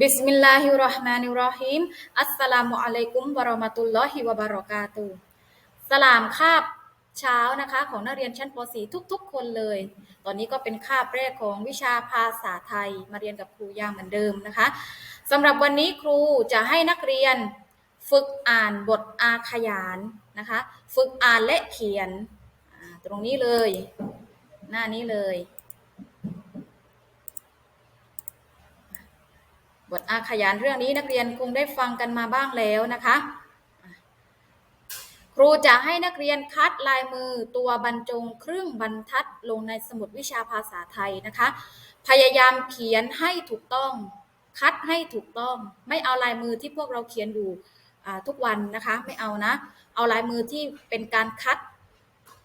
บิสมิลลาฮิรราะห์มานิรราะฮีมอัสสลามุอะลัยกุมวะเราะมะตุลลอฮิวะบารอกาตุสลามคาบเช้านะคะของนักเรียนชั้นป .4 ทุก ๆ คนเลย ตอนนี้ก็เป็นคาบแรกของวิชาภาษาไทย มาเรียนกับครูย่างเหมือนเดิมนะคะสำหรับวันนี้ครูจะให้นักเรียนฝึกอ่านบทอาขยานนะคะ ฝึกอ่านและเขียนตรงนี้เลย หน้านี้เลย บทอาขยานเรื่องนี้นักเรียนคงได้ฟังกันมาบ้างแล้วนะคะ ครูจะให้นักเรียนคัดลายมือตัวบรรจงครึ่งบรรทัดลงในสมุดวิชาภาษาไทยนะคะ พยายามเขียนให้ถูกต้อง คัดให้ถูกต้อง ไม่เอาลายมือที่พวกเราเขียนอยู่ทุกวันนะคะ ไม่เอานะ เอาลายมือที่เป็นการคัด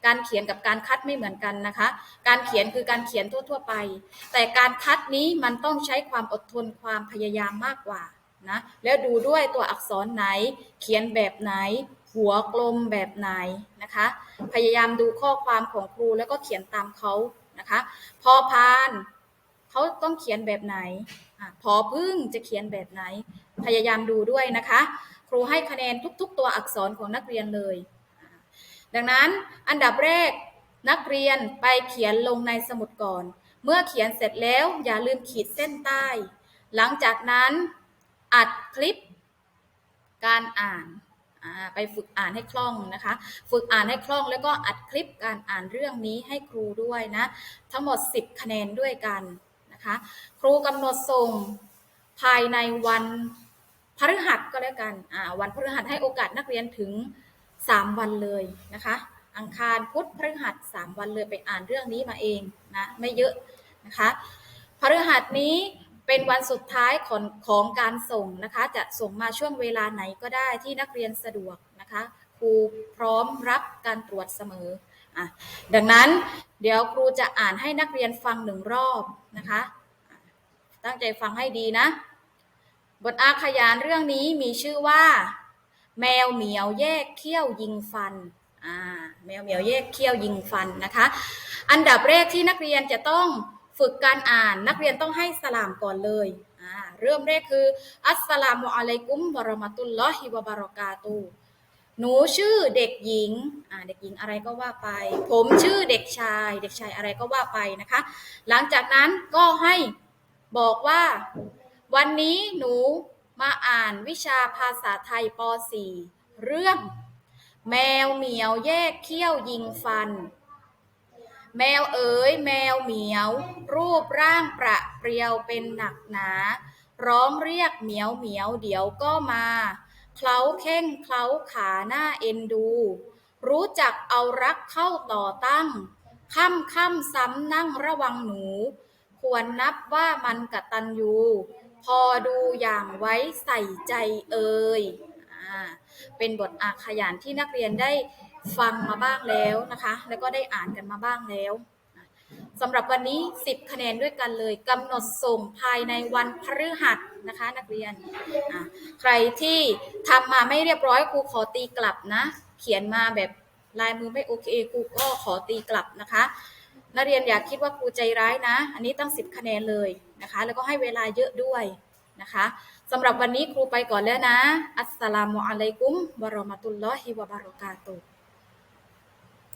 การเขียนกับการคัดไม่เหมือนกันนะคะ การเขียนคือการเขียนทั่ว ๆ ไป แต่การคัดนี้มันต้องใช้ความอดทนความพยายามมากกว่านะแล้วดูด้วยตัวอักษรไหน เขียนแบบไหน หัวกลมแบบไหนนะคะ พยายามดูข้อความของครูแล้วก็เขียนตามเขานะคะ พอพานเขาต้องเขียนแบบไหนอพอพึ่งจะเขียนแบบไหน พยายามดูด้วยนะคะ ครูให้คะแนนทุก ๆ ตัวอักษรของนักเรียนเลย ดังนั้นอันดับแรกนักเรียนไปเขียนลงในสมุดก่อน เมื่อเขียนเสร็จแล้วอย่าลืมขีดเส้นใต้ หลังจากนั้นอัดคลิปการอ่านไปฝึกอ่านให้คล่องนะคะ ฝึกอ่านให้คล่องแล้วก็อัดคลิปการอ่านเรื่องนี้ให้ครูด้วยนะ ทั้งหมด 10 คะแนนด้วยกันนะคะ ครูกำหนดส่งภายในวันพฤหัสก็แล้วกันวันพฤหัสให้โอกาสนักเรียนถึง 3 วันเลยนะคะ อังคารพุธพฤหัส 3 วันเลยไปอ่านเรื่องนี้มาเองนะไม่เยอะนะคะพฤหัสนี้เป็นวันสุดท้ายของของการส่งนะคะ จะส่งมาช่วงเวลาไหนก็ได้ที่นักเรียนสะดวกนะคะครูพร้อมรับการตรวจเสมออะดังนั้นเดี๋ยวครูจะอ่านให้นักเรียนฟังหนึ่งรอบนะคะอะตั้งใจฟังให้ดีนะ บทอาขยานเรื่องนี้มีชื่อว่า แมวเหมียวแยกเขี้ยวยิงฟันอ่าแมวเหมียวแยกเขี้ยวยิงฟันนะคะ อันดับแรกที่นักเรียนจะต้องฝึกการอ่านนักเรียนต้องให้สลามก่อนเลยอ่าเริ่มแรกคือ อัสสลามุอะลัยกุมวะราะมะตุลลอฮิวะบารอกาตุฮ์หนูชื่อเด็กหญิงอ่าเด็กหญิงอะไรก็ว่าไป ผมชื่อเด็กชาย เด็กชายอะไรก็ว่าไปนะคะ หลังจากนั้นก็ให้บอกว่า วันนี้หนู มาอ่านวิชาภาษาไทยป .4 เรื่อง แมวเหมียวแยกเขี้ยวยิงฟัน แมวเอ๋ยแมวเหมียว รูปร่างประเปรียวเป็นหนักหนา ร้องเรียกเหมียวเหมียวเดี๋ยวก็มาเคล้าแข้งเคล้าขาหน้าเอ็นดู รู้จักเอารักเข้าต่อตั้งค่ำค่ำซ้ำนั่งระวังหนู ควรนับว่ามันกตัญญู พอดูอย่างไว้ใส่ใจเอ่ยเป็นบทอาขยานที่นักเรียนได้ฟังมาบ้างแล้วนะคะ แล้วก็ได้อ่านกันมาบ้างแล้วสำหรับวันนี้ 10 คะแนนด้วยกันเลยกำหนดส่งภายในวันพฤหัสนะคะ นักเรียน ใครที่ทำมาไม่เรียบร้อยครูขอตีกลับนะ เขียนมาแบบลายมือไม่โอเคครูก็ขอตีกลับนะคะ นักเรียนอย่าคิดว่าครูใจร้ายนะ อันนี้ตั้ง 10 คะแนนเลยนะคะ แล้วก็ให้เวลาเยอะด้วยนะคะสำหรับวันนี้ครูไปก่อนแล้วนะ อัสสลามุอะลัยกุมวะรอมะตุลลอฮิวะบารอกาตุ